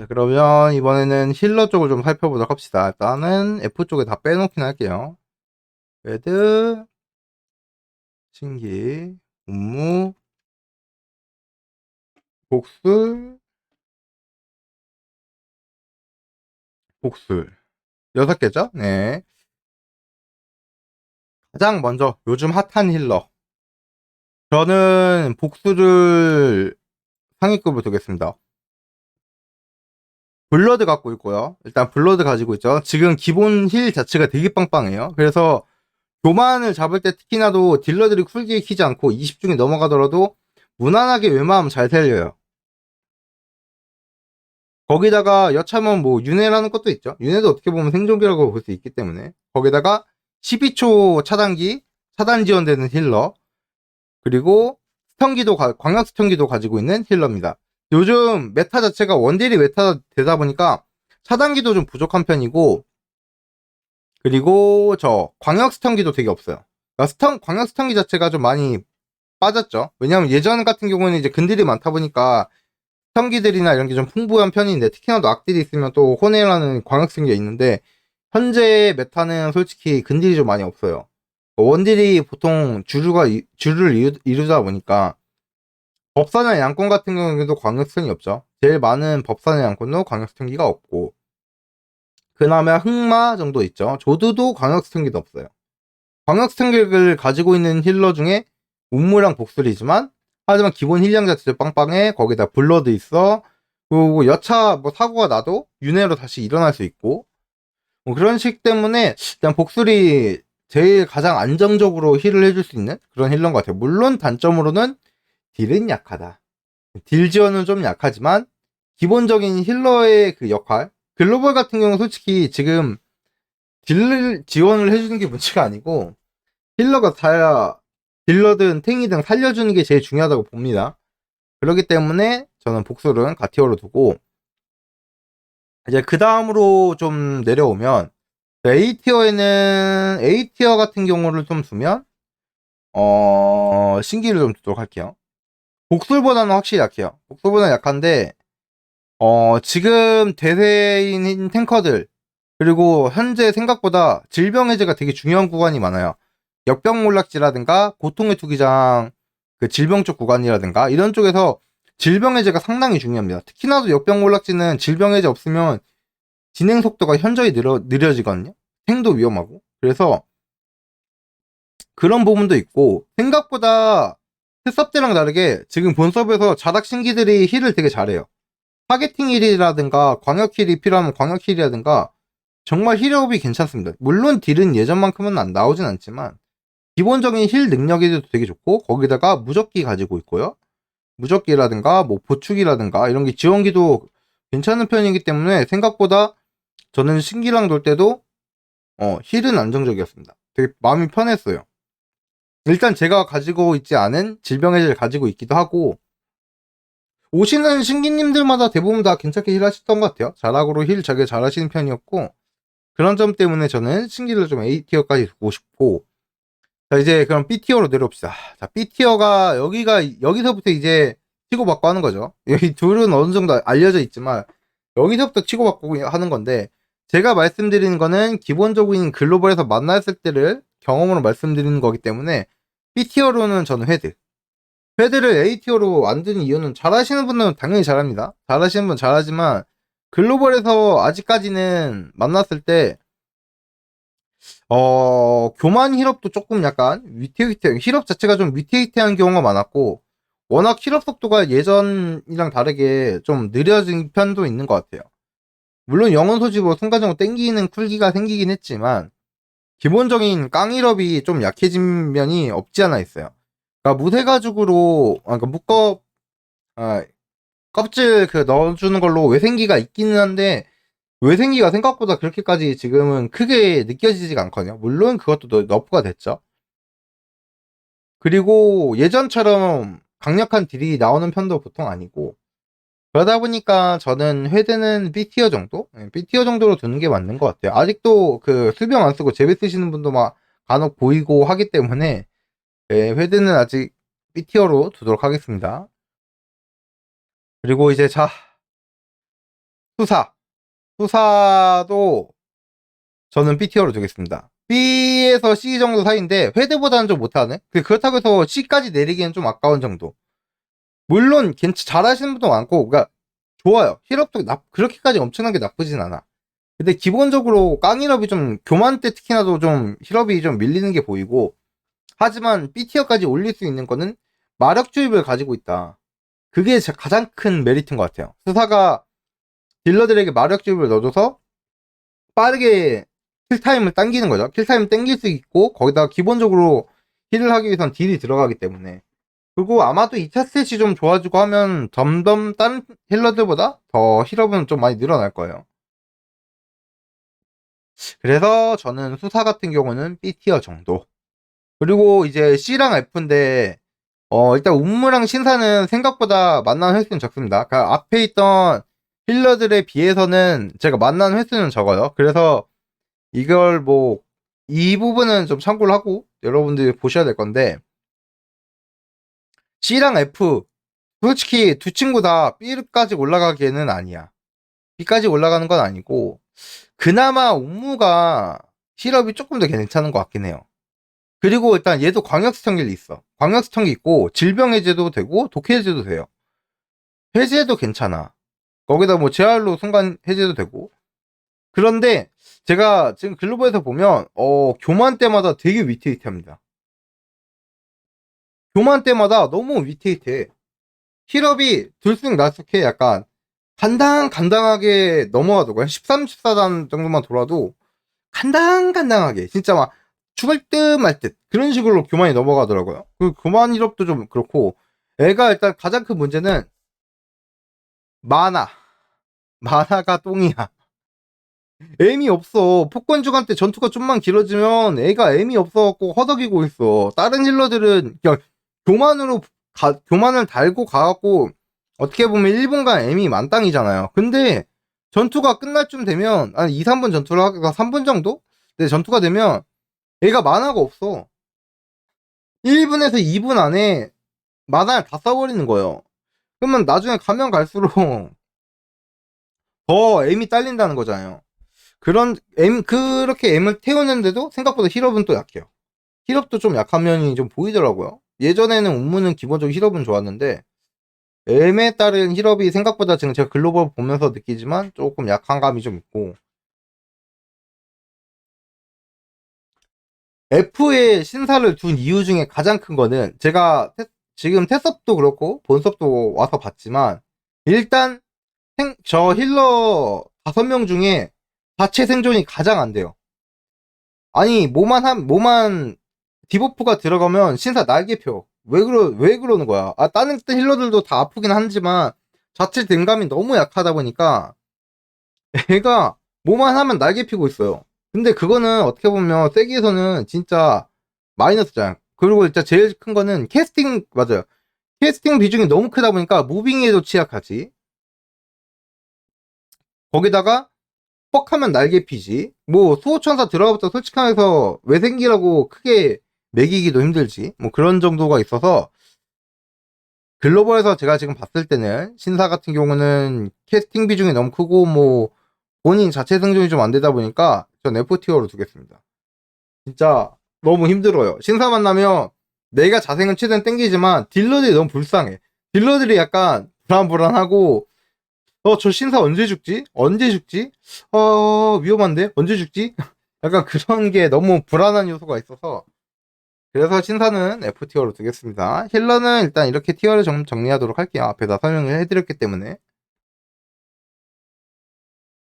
자, 그러면 이번에는 힐러 쪽을 좀 살펴보도록 합시다. 일단은 F 쪽에 다 빼놓긴 할게요. 레드, 신기, 운무, 복술, 복술. 여섯 개죠? 네. 가장 먼저 요즘 핫한 힐러. 저는 복수를 상위급으로 두겠습니다. 블러드 갖고 있고요. 일단 블러드 가지고 있죠. 지금 기본 힐 자체가 되게 빵빵해요. 그래서 교만을 잡을 때 특히나도 딜러들이 쿨기에 키지 않고 20중에 넘어가더라도 무난하게 웬만하면 잘 살려요. 거기다가 여차하면 뭐 윤회라는 것도 있죠. 윤회도 어떻게 보면 생존기라고 볼 수 있기 때문에 거기다가 12초 차단기, 차단 지원되는 힐러 그리고 스턴기도 가- 광역 스턴기도 가지고 있는 힐러입니다. 요즘 메타 자체가 원딜이 메타 되다 보니까 차단기도 좀 부족한 편이고 그리고 저 광역 스턴기도 되게 없어요. 그러니까 스턴 광역 스턴기 자체가 좀 많이 빠졌죠. 왜냐하면 예전 같은 경우에는 이제 근딜이 많다 보니까 스턴기들이나 이런 게 좀 풍부한 편인데 특히나 또 악딜이 있으면 또 호네라는 광역 스턴기가 있는데 현재 메타는 솔직히 근딜이 좀 많이 없어요. 원딜이 보통 주류가 이- 주류를 이루, 이루다 보니까 법사나 양권 같은 경우에도 광역스턴이 없죠. 제일 많은 법사나 양권도 광역스턴기가 없고 그나마 흑마 정도 있죠. 조드도 광역스턴기도 없어요. 광역스턴기를 가지고 있는 힐러 중에 운무랑 복술이지만 하지만 기본 힐량 자체도 빵빵해 거기다 블러드 있어 그리고 여차 뭐 사고가 나도 윤회로 다시 일어날 수 있고 뭐 그런 식 때문에 일단 복술이 제일 가장 안정적으로 힐을 해줄 수 있는 그런 힐러인 것 같아요. 물론 단점으로는 딜은 약하다. 딜 지원은 좀 약하지만 기본적인 힐러의 그 역할 글로벌 같은 경우는 솔직히 지금 딜 지원을 해주는 게 문제가 아니고 힐러가 다 딜러든 탱이든 살려주는 게 제일 중요하다고 봅니다. 그렇기 때문에 저는 복술은 가티어로 두고 이제 그 다음으로 좀 내려오면 A티어에는 A티어 같은 경우를 좀 두면 어 신기를 좀 두도록 할게요. 복술보다는 확실히 약해요. 복술보다는 약한데 어 지금 대세인 탱커들 그리고 현재 생각보다 질병 해제가 되게 중요한 구간이 많아요. 역병 몰락지라든가 고통의 투기장 그 질병 쪽 구간이라든가 이런 쪽에서 질병 해제가 상당히 중요합니다. 특히나도 역병 몰락지는 질병 해제 없으면 진행 속도가 현저히 느려, 느려지거든요. 생도 위험하고. 그래서 그런 부분도 있고 생각보다 셋업 때랑 다르게 지금 본섭에서 자락 신기들이 힐을 되게 잘해요. 타겟팅 힐이라든가 광역 힐이 필요하면 광역 힐이라든가 정말 힐업이 괜찮습니다. 물론 딜은 예전만큼은 안 나오진 않지만 기본적인 힐 능력에도 되게 좋고 거기다가 무적기 가지고 있고요. 무적기라든가 뭐 보축이라든가 이런 게 지원기도 괜찮은 편이기 때문에 생각보다 저는 신기랑 돌 때도 어, 힐은 안정적이었습니다. 되게 마음이 편했어요. 일단 제가 가지고 있지 않은 질병 해제를 가지고 있기도 하고 오시는 신기님들마다 대부분 다 괜찮게 힐 하셨던 것 같아요. 자락으로 힐 되게 잘하시는 편이었고 그런 점 때문에 저는 신기를 좀 A티어까지 두고 싶고 자 이제 그럼 B티어로 내려옵시다. 자 B티어가 여기가 여기서부터 이제 치고받고 하는 거죠. 여기 둘은 어느 정도 알려져 있지만 여기서부터 치고받고 하는 건데 제가 말씀드리는 거는 기본적인 글로벌에서 만났을 때를 경험으로 말씀드리는 거기 때문에 B티어로는 저는 헤드 헤드를 A티어로 만드는 이유는 잘하시는 분은 당연히 잘합니다. 잘하시는 분 잘하지만 글로벌에서 아직까지는 만났을 때 어, 교만 힐업도 조금 약간 위태위태, 힐업 자체가 좀 위태위태한 경우가 많았고, 워낙 힐업 속도가 예전이랑 다르게 좀 느려진 편도 있는 것 같아요. 물론 영혼 소집으로 순간적으로 땡기는 쿨기가 생기긴 했지만, 기본적인 깡 힐업이 좀 약해진 면이 없지 않아 있어요. 그러니까 무쇠가죽으로, 아, 그러니까 묶어, 아, 껍질 그 넣어주는 걸로 외생기가 있기는 한데, 외생기가 생각보다 그렇게까지 지금은 크게 느껴지지가 않거든요. 물론 그것도 너- 너프가 됐죠. 그리고 예전처럼 강력한 딜이 나오는 편도 보통 아니고 그러다 보니까 저는 회드는 B티어 정도? 네, B티어 정도로 두는 게 맞는 것 같아요. 아직도 그 수병 안 쓰고 제베 쓰시는 분도 막 간혹 보이고 하기 때문에 네, 회드는 아직 B티어로 두도록 하겠습니다. 그리고 이제 자 수사. 수사도 저는 B티어로 두겠습니다. B에서 C 정도 사이인데 회드보다는 좀 못하네. 그- 그렇다고 해서 C까지 내리기는 좀 아까운 정도. 물론 괜찮 잘하시는 분도 많고, 그러니까 좋아요. 힐업도 나, 그렇게까지 엄청나게 나쁘진 않아. 근데 기본적으로 깡힐업이 좀 교만 때 특히나도 좀 힐업이 좀 밀리는 게 보이고, 하지만 B티어까지 올릴 수 있는 거는 마력 주입을 가지고 있다. 그게 제 가장 큰 메리트인 것 같아요. 수사가 딜러들에게 마력 주입을 넣어줘서 빠르게 킬타임을 당기는 거죠. 킬타임 당길 수 있고, 거기다가 기본적으로 힐을 하기 위해선 딜이 들어가기 때문에. 그리고 아마도 2차 스탯이 좀 좋아지고 하면 점점 다른 힐러들보다 더 힐업은 좀 많이 늘어날 거예요. 그래서 저는 수사 같은 경우는 B티어 정도. 그리고 이제 C랑 F인데, 어, 일단 운무랑 신사는 생각보다 만나는 횟수는 적습니다. 그 앞에 있던 힐러들에 비해서는 제가 만나는 횟수는 적어요. 그래서 이걸 뭐, 이 부분은 좀 참고를 하고 여러분들이 보셔야 될 건데, C랑 F, 솔직히 두 친구 다 B까지 올라가기에는 아니야. B까지 올라가는 건 아니고, 그나마 옥무가 힐업이 조금 더 괜찮은 것 같긴 해요. 그리고 일단 얘도 광역 스턴길이 있어. 광역 스턴기 있고, 질병 해제도 되고, 독 해제도 돼요. 해제도 괜찮아. 거기다 뭐 재활로 순간 해제도 되고. 그런데 제가 지금 글로벌에서 보면, 어, 교만 때마다 되게 위태위태합니다. 교만 때마다 너무 위태위태해. 힐업이 들쑥날쑥해 약간 간당간당하게 넘어가더라고요. 13, 14단 정도만 돌아도 간당간당하게 진짜 막 죽을 듯 말 듯 그런 식으로 교만이 넘어가더라고요. 그 교만 힐업도 좀 그렇고 애가 일단 가장 큰 문제는 만화 만화가 똥이야. 애미 없어. 폭권 주간 때 전투가 좀만 길어지면 애가 애미 없어갖고 허덕이고 있어. 다른 힐러들은 그냥 교만으로 가- 교만을 달고 가갖고 어떻게 보면 1분간 애미 만땅이잖아요. 근데 전투가 끝날 쯤 되면 한 2, 3분 전투를 하다가 3분 정도? 근데 전투가 되면 얘가 만화가 없어. 1분에서 2분 안에 만화를 다 써버리는 거예요. 그러면 나중에 가면 갈수록 더 M이 딸린다는 거잖아요. 그런 M 그렇게 M을 태우는데도 생각보다 힐업은 또 약해요. 힐업도 좀 약한 면이 좀 보이더라고요. 예전에는 운무는 기본적으로 힐업은 좋았는데 M에 따른 힐업이 생각보다 지금 제가 글로벌 보면서 느끼지만 조금 약한 감이 좀 있고 F에 신사를 둔 이유 중에 가장 큰 거는 제가 테- 지금 테스업도 그렇고 본섭도 와서 봤지만 일단 생- 저 힐러 다섯 명 중에 자체 생존이 가장 안 돼요. 아니 뭐만 한 뭐만 디버프가 들어가면 신사 날개 펴. 왜 그러 왜 그러는 거야? 아 다른 힐러들도 다 아프긴 하지만 자체 등감이 너무 약하다 보니까 애가 뭐만 하면 날개 피고 있어요. 근데 그거는 어떻게 보면 세기에서는 진짜 마이너스잖아요. 그리고 진짜 제일 큰 거는 캐스팅 맞아요. 캐스팅 비중이 너무 크다 보니까 무빙에도 취약하지. 거기다가 뻑하면 날개 피지. 뭐 수호천사 들어가부터 솔직히 말해서 왜 생기라고 크게 매기기도 힘들지. 뭐 그런 정도가 있어서 글로벌에서 제가 지금 봤을 때는 신사 같은 경우는 캐스팅 비중이 너무 크고 뭐 본인 자체 생존이 좀 안 되다 보니까 전 F티어로 두겠습니다. 진짜 너무 힘들어요. 신사 만나면 내가 자생은 최대한 땡기지만 딜러들이 너무 불쌍해. 딜러들이 약간 불안불안하고 어, 저 신사 언제 죽지? 언제 죽지? 어, 위험한데? 언제 죽지? 약간 그런 게 너무 불안한 요소가 있어서 그래서 신사는 F티어로 두겠습니다. 힐러는 일단 이렇게 티어를 좀 정리하도록 할게요. 앞에다 설명을 해드렸기 때문에